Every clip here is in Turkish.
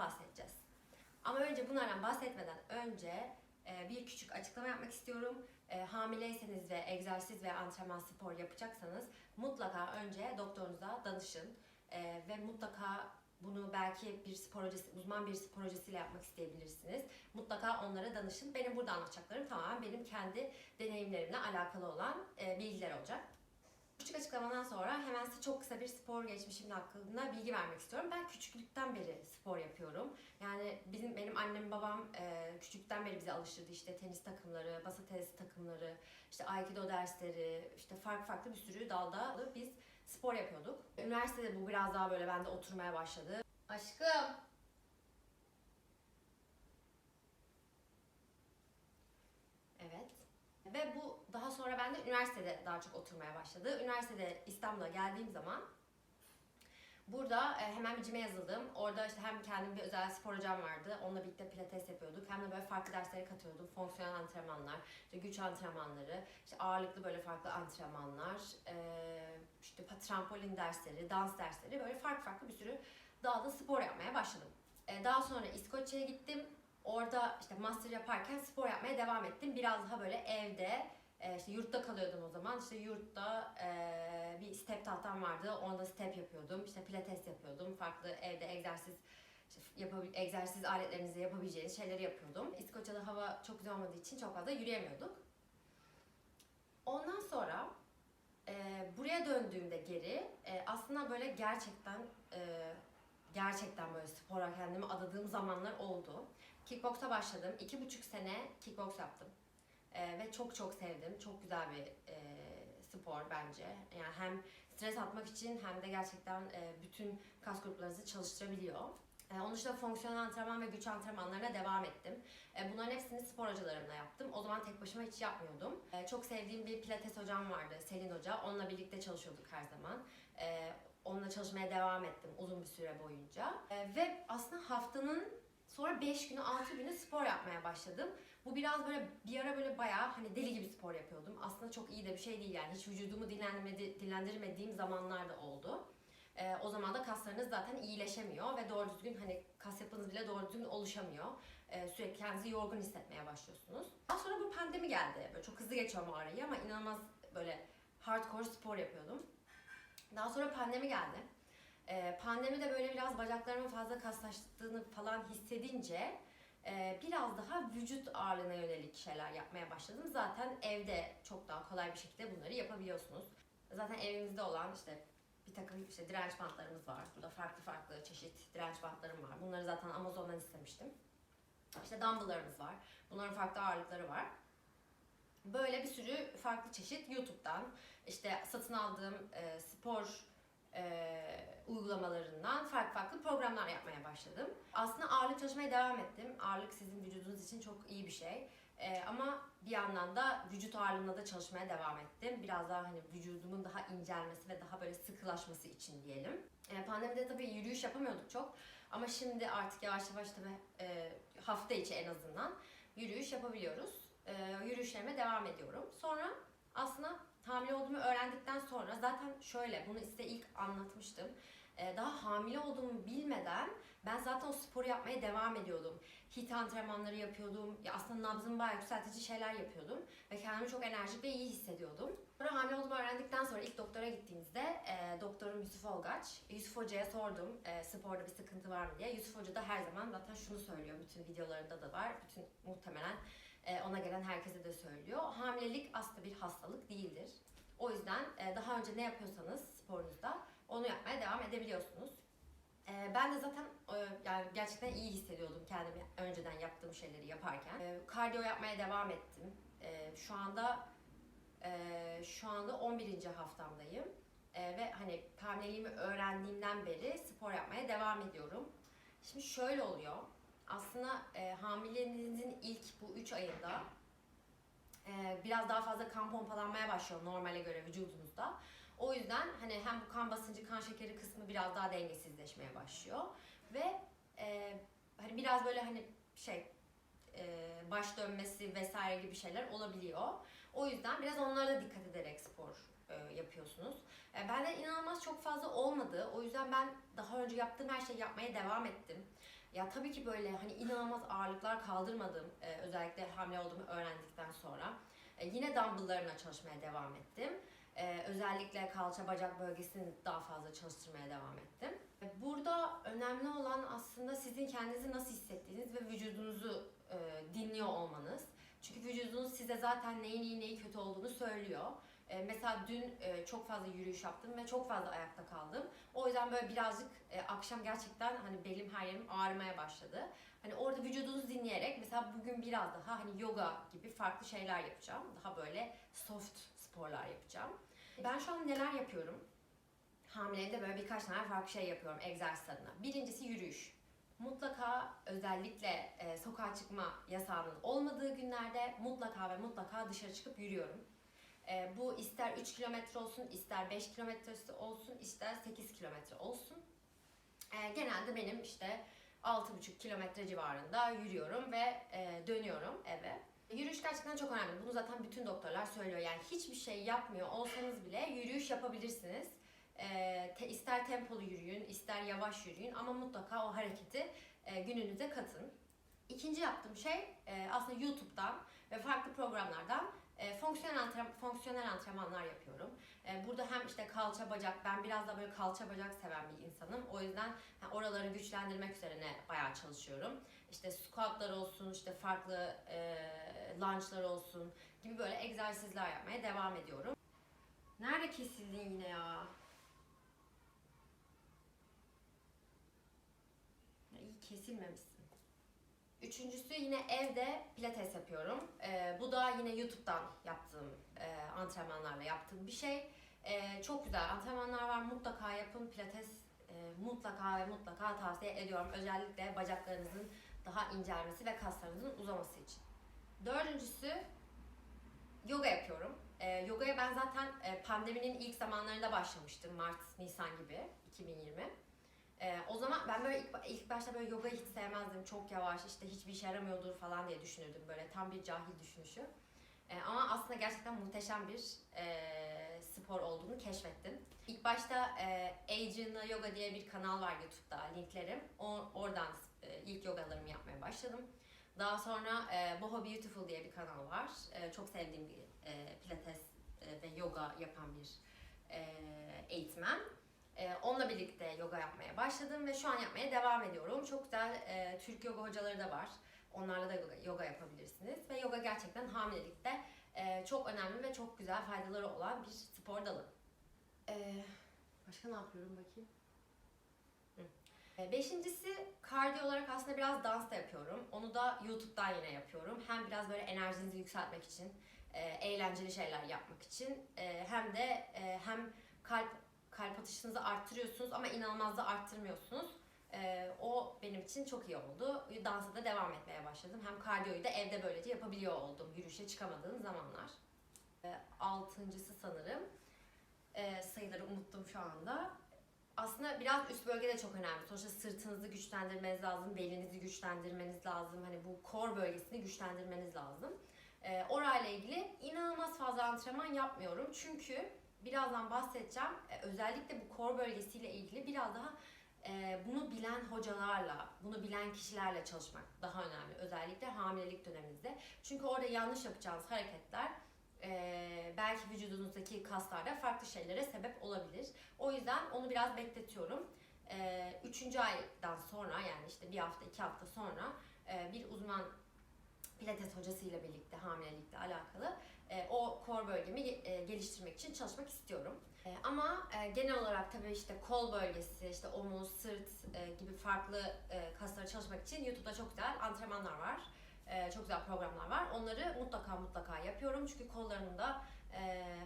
bahsedeceğiz. Ama önce bunlardan bahsetmeden önce e, bir küçük açıklama yapmak istiyorum. E, hamileyseniz ve egzersiz ve antrenman spor yapacaksanız mutlaka önce doktorunuza danışın E, ve mutlaka bunu belki bir spor hocası, uzman bir spor hocasıyla yapmak isteyebilirsiniz. Mutlaka onlara danışın. Benim burada anlatacaklarım tamamen benim kendi deneyimlerimle alakalı olan bilgiler olacak. Küçük açıklamadan sonra hemen size çok kısa bir spor geçmişim hakkında bilgi vermek istiyorum. Ben küçüklükten beri spor yapıyorum. Yani bizim benim annem babam e, küçükten beri bize alıştırdı işte tenis takımları, masa tenisi takımları, işte aikido dersleri, işte farklı farklı bir sürü dalda biz spor yapıyorduk. Üniversitede bu biraz daha böyle bende oturmaya başladı. Aşkım. Ve bu daha sonra ben de üniversitede daha çok oturmaya başladı. Üniversitede İstanbul'a geldiğim zaman burada e, hemen bir cime yazıldım. Orada işte hem kendim bir özel spor hocam vardı. Onunla birlikte pilates yapıyorduk. Hem de böyle farklı derslere katıyordum. Fonksiyonel antrenmanlar, işte güç antrenmanları, işte ağırlıklı böyle farklı antrenmanlar, e, işte trampolin dersleri, dans dersleri böyle farklı farklı bir sürü dalda spor yapmaya başladım. E, Daha sonra İskoçya'ya gittim. Orada işte master yaparken spor yapmaya devam ettim. Biraz daha böyle evde, e, işte yurtta kalıyordum o zaman. İşte yurtta e, bir step tahtam vardı. Onda step yapıyordum. İşte pilates yapıyordum. Farklı evde egzersiz egzersiz aletlerinizle yapabileceğiniz şeyleri yapıyordum. İskoçya'da hava çok güzel olmadığı için çok fazla yürüyemiyorduk. Ondan sonra e, buraya döndüğümde geri e, aslında böyle gerçekten e, gerçekten böyle spora kendimi adadığım zamanlar oldu. Kickboksa başladım. iki buçuk sene kickboks yaptım. E, ve çok çok sevdim. Çok güzel bir e, spor bence. Yani hem stres atmak için hem de gerçekten e, bütün kas gruplarınızı çalıştırabiliyor. E, onun dışında fonksiyonel antrenman ve güç antrenmanlarına devam ettim. E, bunların hepsini spor hocalarımla yaptım. O zaman tek başıma hiç yapmıyordum. E, çok sevdiğim bir pilates hocam vardı, Selin Hoca. Onunla birlikte çalışıyorduk her zaman. E, onunla çalışmaya devam ettim uzun bir süre boyunca. E, ve aslında haftanın sonra 5 günü, 6 günü spor yapmaya başladım. Bu biraz böyle bir ara böyle bayağı hani deli gibi spor yapıyordum. Aslında çok iyi de bir şey değil yani. Hiç vücudumu dinlendirmedi, dinlendirmediğim zamanlar da oldu. Ee, o zaman da kaslarınız zaten iyileşemiyor ve doğru düzgün hani kas yapınız bile doğru düzgün oluşamıyor. Ee, sürekli kendinizi yorgun hissetmeye başlıyorsunuz. Daha sonra bu pandemi geldi. Böyle çok hızlı geçiyorum o arayı ama inanılmaz böyle hardcore spor yapıyordum. Daha sonra pandemi geldi. Ee, pandemide böyle biraz bacaklarımın fazla kaslaştığını falan hissedince e, biraz daha vücut ağırlığına yönelik şeyler yapmaya başladım. Zaten evde çok daha kolay bir şekilde bunları yapabiliyorsunuz. Zaten evimizde olan işte bir takım işte direnç bantlarımız var. Burada farklı farklı çeşit direnç bantlarım var. Bunları zaten Amazon'dan istemiştim. İşte dumbbell'larımız var. Bunların farklı ağırlıkları var. Böyle bir sürü farklı çeşit YouTube'dan işte satın aldığım e, spor e, uygulamalarından farklı farklı programlar yapmaya başladım. Aslında ağırlık çalışmaya devam ettim. Ağırlık sizin vücudunuz için çok iyi bir şey. E, ama bir yandan da vücut ağırlığımla da çalışmaya devam ettim. Biraz daha hani vücudumun daha incelmesi ve daha böyle sıkılaşması için diyelim. E, pandemide tabii yürüyüş yapamıyorduk çok. Ama şimdi artık yavaş yavaş tabii e, hafta içi en azından yürüyüş yapabiliyoruz. E, yürüyüşlerime devam ediyorum. Sonra aslında hamile olduğumu öğrendikten sonra zaten şöyle bunu size ilk anlatmıştım. Ee, daha hamile olduğumu bilmeden ben zaten o sporu yapmaya devam ediyordum. Hit antrenmanları yapıyordum. Ya aslında nabzımı bayağı yükseltici şeyler yapıyordum. Ve kendimi çok enerjik ve iyi hissediyordum. Sonra hamile olduğumu öğrendikten sonra ilk doktora gittiğimizde e, doktorum Yusuf Olgaç. Yusuf Hoca'ya sordum e, sporda bir sıkıntı var mı diye. Yusuf Hoca da her zaman zaten şunu söylüyor. Bütün videolarında da var. Bütün muhtemelen e, ona gelen herkese de söylüyor. Hamilelik aslında bir hastalık değildir. O yüzden e, daha önce ne yapıyorsanız sporunuzda onu yapmaya devam edebiliyorsunuz. E, Ben de zaten e, yani gerçekten iyi hissediyordum kendimi önceden yaptığım şeyleri yaparken. E, Kardiyo yapmaya devam ettim. Şu anda e, şu anda 11. haftamdayım. Ve hani hamileliğimi öğrendiğimden beri spor yapmaya devam ediyorum. Şimdi şöyle oluyor. Aslında e, hamileliğinizin ilk bu 3 ayında e, biraz daha fazla kan pompalanmaya başlıyor normale göre vücudunuzda. O yüzden hani hem bu kan basıncı, kan şekeri kısmı biraz daha dengesizleşmeye başlıyor ve e, hani biraz böyle hani şey e, baş dönmesi vesaire gibi şeyler olabiliyor. O yüzden biraz onlara da dikkat ederek spor e, yapıyorsunuz. E, bende inanılmaz çok fazla olmadı. O yüzden ben daha önce yaptığım her şeyi yapmaya devam ettim. Ya tabii ki böyle hani inanılmaz ağırlıklar kaldırmadım. e, özellikle hamile olduğumu öğrendikten sonra. E, yine dumbbelllarımla çalışmaya devam ettim. E, özellikle kalça bacak bölgesini daha fazla çalıştırmaya devam ettim. E, Burada önemli olan aslında sizin kendinizi nasıl hissettiğiniz ve vücudunuzu e, dinliyor olmanız. Çünkü vücudunuz size zaten neyin iyi neyi kötü olduğunu söylüyor. E, mesela dün e, çok fazla yürüyüş yaptım ve çok fazla ayakta kaldım. O yüzden böyle birazcık e, akşam gerçekten hani belim her yerim ağrımaya başladı. Hani orada vücudunuzu dinleyerek mesela bugün biraz daha hani yoga gibi farklı şeyler yapacağım. Daha böyle soft sporlar yapacağım. Ben şu an neler yapıyorum? Hamileliğimde böyle birkaç tane farklı şey yapıyorum egzersiz adına. Birincisi yürüyüş. Mutlaka özellikle e, sokağa çıkma yasağının olmadığı günlerde mutlaka ve mutlaka dışarı çıkıp yürüyorum. E, bu ister 3 kilometre olsun, ister 5 kilometresi olsun, ister 8 kilometre olsun. E, genelde benim işte 6,5 kilometre civarında yürüyorum ve e, dönüyorum eve. Yürüyüş gerçekten çok önemli. Bunu zaten bütün doktorlar söylüyor. Yani hiçbir şey yapmıyor olsanız bile yürüyüş yapabilirsiniz. E, te, ister tempolu yürüyün, ister yavaş yürüyün ama mutlaka o hareketi e, gününüze katın. İkinci yaptığım şey e, aslında YouTube'dan ve farklı programlardan e, fonksiyonel, antren- fonksiyonel antrenmanlar yapıyorum. E, burada hem işte kalça bacak, ben biraz da böyle kalça bacak seven bir insanım. O yüzden oraları güçlendirmek üzerine bayağı çalışıyorum. İşte squatlar olsun, işte farklı e, lunge'lar olsun gibi böyle egzersizler yapmaya devam ediyorum. Nerede kesildin yine? Ya İyi kesilmemişsin. Üçüncüsü yine evde pilates yapıyorum. Ee, bu da yine YouTube'dan yaptığım e, antrenmanlarla yaptığım bir şey. Ee, çok güzel antrenmanlar var. Mutlaka yapın. Pilates e, mutlaka ve mutlaka tavsiye ediyorum. Özellikle bacaklarınızın daha incelmesi ve kaslarınızın uzaması için. Dördüncüsü yoga yapıyorum. Ee, yogaya ben zaten e, pandeminin ilk zamanlarında başlamıştım. Mart, Nisan gibi 2020. Ee, o zaman ben böyle ilk, ilk başta böyle yogayı hiç sevmezdim. Çok yavaş işte hiçbir işe yaramıyordur falan diye düşünürdüm. Böyle tam bir cahil düşünüşü. Ee, ama aslında gerçekten muhteşem bir e, spor olduğunu keşfettim. İlk başta e, Adrian'la Yoga diye bir kanal var YouTube'da linklerim. O, oradan e, ilk yogalarımı yapmaya başladım. Daha sonra e, Boho Beautiful diye bir kanal var. E, çok sevdiğim bir e, pilates e, ve yoga yapan bir e, eğitmen. Ee, onunla birlikte yoga yapmaya başladım ve şu an yapmaya devam ediyorum. Çok güzel e, Türk yoga hocaları da var. Onlarla da yoga, yoga yapabilirsiniz. Ve yoga gerçekten hamilelikte e, çok önemli ve çok güzel faydaları olan bir spor dalı. Ee, başka ne yapıyorum bakayım? Ee, Beşincisi kardiyo olarak aslında biraz dans da yapıyorum. Onu da YouTube'dan yine yapıyorum. Hem biraz böyle enerjinizi yükseltmek için, e, eğlenceli şeyler yapmak için e, hem de e, hem kalp kalp atışınızı arttırıyorsunuz ama inanılmaz da arttırmıyorsunuz. Ee, o benim için çok iyi oldu. Dansa da devam etmeye başladım. Hem kardiyoyu da evde böylece yapabiliyor oldum yürüyüşe çıkamadığım zamanlar. Ee, altıncısı sanırım. Ee, sayıları unuttum şu anda. Aslında biraz üst bölge de çok önemli. Sonuçta sırtınızı güçlendirmeniz lazım, belinizi güçlendirmeniz lazım. Hani bu core bölgesini güçlendirmeniz lazım. Ee, orayla ilgili inanılmaz fazla antrenman yapmıyorum. Çünkü birazdan bahsedeceğim. Ee, özellikle bu core bölgesiyle ilgili biraz daha bunu bilen hocalarla, bunu bilen kişilerle çalışmak daha önemli. Özellikle hamilelik döneminizde. Çünkü orada yanlış yapacağınız hareketler e, belki vücudunuzdaki kaslarda farklı şeylere sebep olabilir. O yüzden onu biraz bekletiyorum. E, üçüncü aydan sonra yani işte bir hafta iki hafta sonra e, bir uzman pilates hocasıyla birlikte hamilelikle alakalı e, o core bölgemi e, geliştirmek için çalışmak istiyorum. E, ama genel olarak tabii işte kol bölgesi, işte omuz, sırt gibi farklı e, kasları çalışmak için YouTube'da çok güzel antrenmanlar var. Çok güzel programlar var. Onları mutlaka mutlaka yapıyorum. Çünkü kollarımın da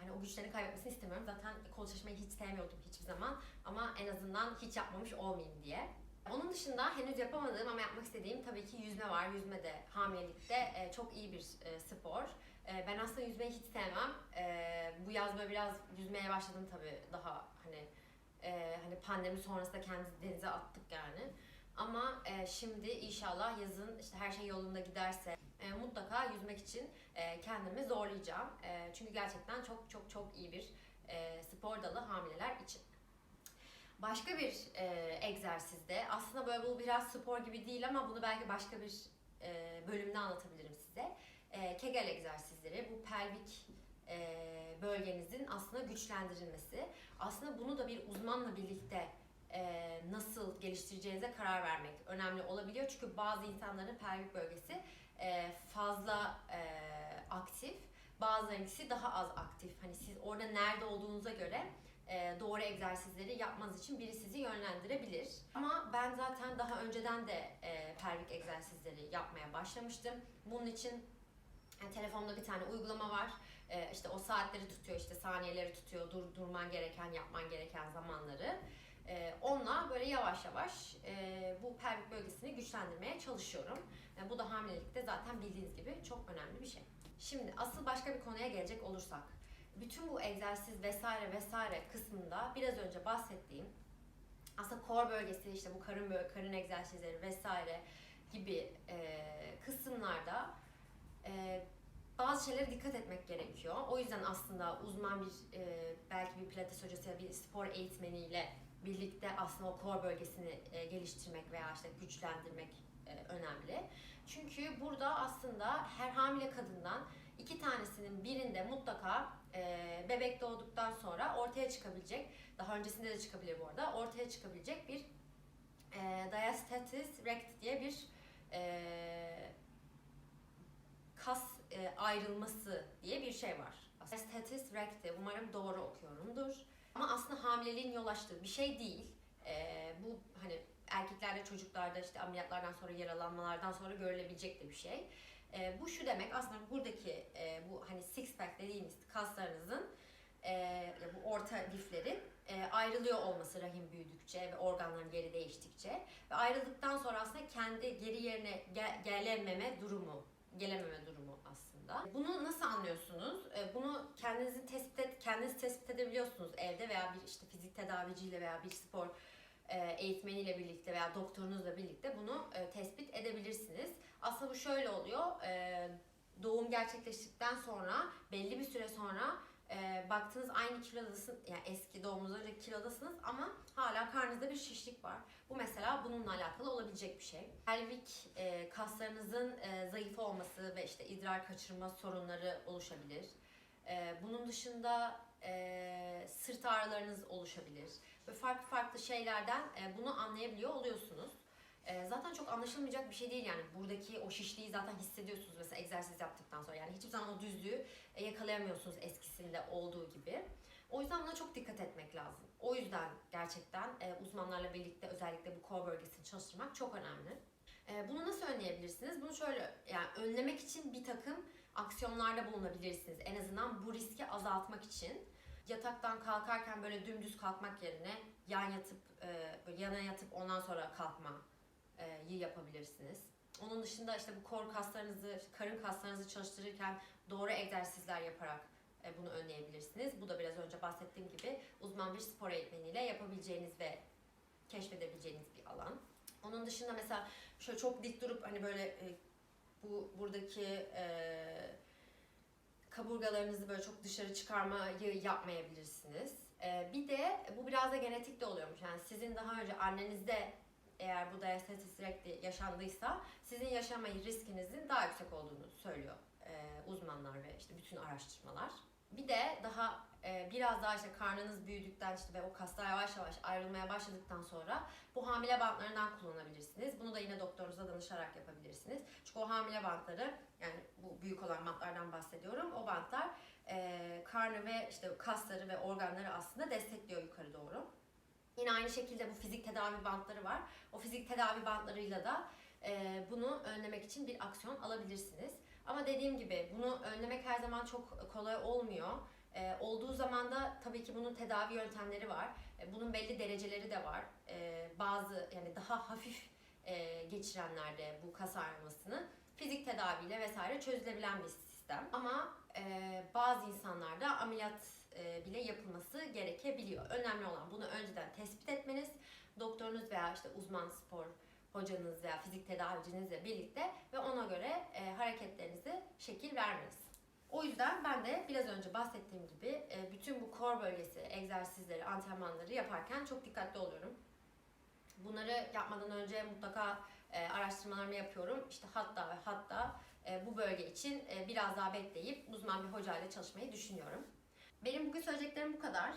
hani o güçlerini kaybetmesini istemiyorum. Zaten kol çalışmayı hiç sevmiyordum hiçbir zaman. Ama en azından hiç yapmamış olmayayım diye. Onun dışında henüz yapamadığım ama yapmak istediğim tabii ki yüzme var. Yüzme de hamilelikte çok iyi bir e, spor. E, ben aslında yüzmeyi hiç sevmem. E, bu yaz böyle biraz yüzmeye başladım tabii daha hani e, hani pandemi sonrasında kendimizi denize attık yani. Ama e, şimdi inşallah yazın işte her şey yolunda giderse e, mutlaka yüzmek için kendimi zorlayacağım. Çünkü gerçekten çok çok çok iyi bir spor dalı hamileler için. Başka bir e, egzersizde aslında böyle bu biraz spor gibi değil ama bunu belki başka bir e, bölümde anlatabilirim size. E, Kegel egzersizleri bu pelvik e, bölgenizin aslında güçlendirilmesi. Aslında bunu da bir uzmanla birlikte e, nasıl geliştireceğinize karar vermek önemli olabiliyor. Çünkü bazı insanların pelvik bölgesi fazla e, aktif, bazılarınkisi daha az aktif. Hani siz orada nerede olduğunuza göre doğru egzersizleri yapmanız için biri sizi yönlendirebilir. Ama ben zaten daha önceden de pelvik egzersizleri yapmaya başlamıştım. Bunun için e, telefonda bir tane uygulama var. E, işte o saatleri tutuyor, işte saniyeleri tutuyor, dur, durman gereken, yapman gereken zamanları. E, onunla böyle yavaş yavaş e, bu pelvik bölgesini güçlendirmeye çalışıyorum. E, bu da hamilelikte zaten bildiğiniz gibi çok önemli bir şey. Şimdi asıl başka bir konuya gelecek olursak, bütün bu egzersiz vesaire vesaire kısmında biraz önce bahsettiğim aslında core bölgesi işte bu karın karın egzersizleri vesaire gibi e, kısımlarda e, bazı şeylere dikkat etmek gerekiyor. O yüzden aslında uzman bir e, belki bir pilates hocası ya bir spor eğitmeniyle birlikte aslında o core bölgesini e, geliştirmek veya işte güçlendirmek e, önemli. Çünkü burada aslında her hamile kadından iki tanesinin birinde mutlaka e, bebek doğduktan sonra ortaya çıkabilecek, daha öncesinde de çıkabilir bu arada, ortaya çıkabilecek bir e, diastasis recti diye bir e, kas e, ayrılması diye bir şey var. Diastasis recti, umarım doğru okuyorumdur. Ama aslında hamileliğin yol açtığı bir şey değil. E, bu hani erkeklerde, çocuklarda işte ameliyatlardan sonra, yaralanmalardan sonra görülebilecek de bir şey. E, bu şu demek aslında buradaki e, bu hani six pack dediğimiz kaslarınızın e, ya bu orta liflerin e, ayrılıyor olması rahim büyüdükçe ve organların yeri değiştikçe ve ayrıldıktan sonra aslında kendi geri yerine gel- gelememe durumu, gelememe durumu aslında. Bunu nasıl anlıyorsunuz? E, bunu kendinizin tespit et, kendiniz tespit edebiliyorsunuz evde veya bir işte fizik tedaviciyle veya bir spor e, eğitmeniyle birlikte veya doktorunuzla birlikte bunu e, tespit edebilirsiniz. Aslında bu şöyle oluyor. doğum gerçekleştikten sonra belli bir süre sonra e, baktınız aynı kilodasın yani eski doğumunuzda önceki kilodasınız ama hala karnınızda bir şişlik var. Bu mesela bununla alakalı olabilecek bir şey. Pelvik e, kaslarınızın e, zayıf olması ve işte idrar kaçırma sorunları oluşabilir. E, bunun dışında e, sırt ağrılarınız oluşabilir. Ve farklı farklı şeylerden e, bunu anlayabiliyor oluyorsunuz. E, zaten çok anlaşılmayacak bir şey değil yani buradaki o şişliği zaten hissediyorsunuz mesela egzersiz yaptıktan sonra yani hiçbir zaman o düzlüğü yakalayamıyorsunuz eskisinde olduğu gibi. O yüzden buna çok dikkat etmek lazım. O yüzden gerçekten e, uzmanlarla birlikte özellikle bu core bölgesini çalıştırmak çok önemli. E, bunu nasıl önleyebilirsiniz? Bunu şöyle yani önlemek için bir takım aksiyonlarda bulunabilirsiniz. En azından bu riski azaltmak için yataktan kalkarken böyle dümdüz kalkmak yerine yan yatıp e, yana yatıp ondan sonra kalkmayı yapabilirsiniz. Onun dışında işte bu kor kaslarınızı, karın kaslarınızı çalıştırırken doğru egzersizler yaparak bunu önleyebilirsiniz. Bu da biraz önce bahsettiğim gibi uzman bir spor eğitmeniyle yapabileceğiniz ve keşfedebileceğiniz bir alan. Onun dışında mesela şöyle çok dik durup hani böyle bu buradaki e, kaburgalarınızı böyle çok dışarı çıkarmayı yapmayabilirsiniz. E, bir de bu biraz da genetik de oluyormuş. Yani sizin daha önce annenizde eğer bu diastasis recti yaşandıysa sizin yaşama riskinizin daha yüksek olduğunu söylüyor e, uzmanlar ve işte bütün araştırmalar. Bir de daha e, biraz daha işte karnınız büyüdükten işte ve o kaslar yavaş yavaş ayrılmaya başladıktan sonra bu hamile bantlarından kullanabilirsiniz. Bunu da yine doktorunuza danışarak yapabilirsiniz. Çünkü o hamile bantları yani bu büyük olan bantlardan bahsediyorum. O bantlar e, karnı ve işte kasları ve organları aslında destekliyor yukarı doğru. Yine aynı şekilde bu fizik tedavi bantları var. O fizik tedavi bantlarıyla da e, bunu önlemek için bir aksiyon alabilirsiniz. Ama dediğim gibi bunu önlemek her zaman çok kolay olmuyor. E, olduğu zaman da tabii ki bunun tedavi yöntemleri var. E, bunun belli dereceleri de var. E, bazı yani daha hafif e, geçirenlerde bu kas ağrımasını fizik tedaviyle vesaire çözülebilen bir sistem. Ama e, bazı insanlarda ameliyat e, bile yapılması gerekebiliyor. Önemli olan bunu önceden tespit etmeniz, doktorunuz veya işte uzman spor hocanız veya fizik tedavicinizle birlikte ve ona göre e, hareketlerinizi şekil vermeniz. O yüzden ben de biraz önce bahsettiğim gibi e, bütün bu core bölgesi egzersizleri, antrenmanları yaparken çok dikkatli oluyorum. Bunları yapmadan önce mutlaka e, araştırmalarımı yapıyorum. İşte hatta ve hatta bu bölge için e, biraz daha bekleyip uzman bir hocayla çalışmayı düşünüyorum. Benim bugün söyleyeceklerim bu kadar.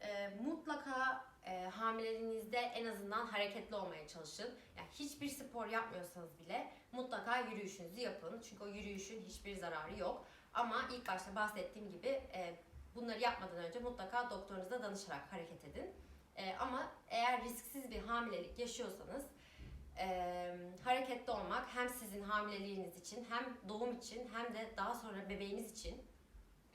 E, mutlaka e, hamileliğinizde en azından hareketli olmaya çalışın. Yani hiçbir spor yapmıyorsanız bile mutlaka yürüyüşünüzü yapın. Çünkü o yürüyüşün hiçbir zararı yok. Ama ilk başta bahsettiğim gibi e, bunları yapmadan önce mutlaka doktorunuza danışarak hareket edin. Ama eğer risksiz bir hamilelik yaşıyorsanız e, hareketli olmak hem sizin hamileliğiniz için hem doğum için hem de daha sonra bebeğiniz için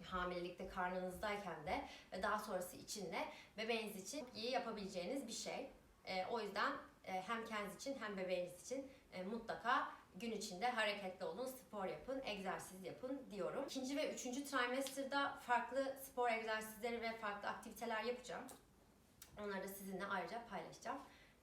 hamilelikte karnınızdayken de ve daha sonrası için de bebeğiniz için iyi yapabileceğiniz bir şey. E, o yüzden e, hem kendiniz için hem bebeğiniz için e, mutlaka gün içinde hareketli olun, spor yapın, egzersiz yapın diyorum. İkinci ve üçüncü trimester'da farklı spor egzersizleri ve farklı aktiviteler yapacağım. Onları da sizinle ayrıca paylaşacağım.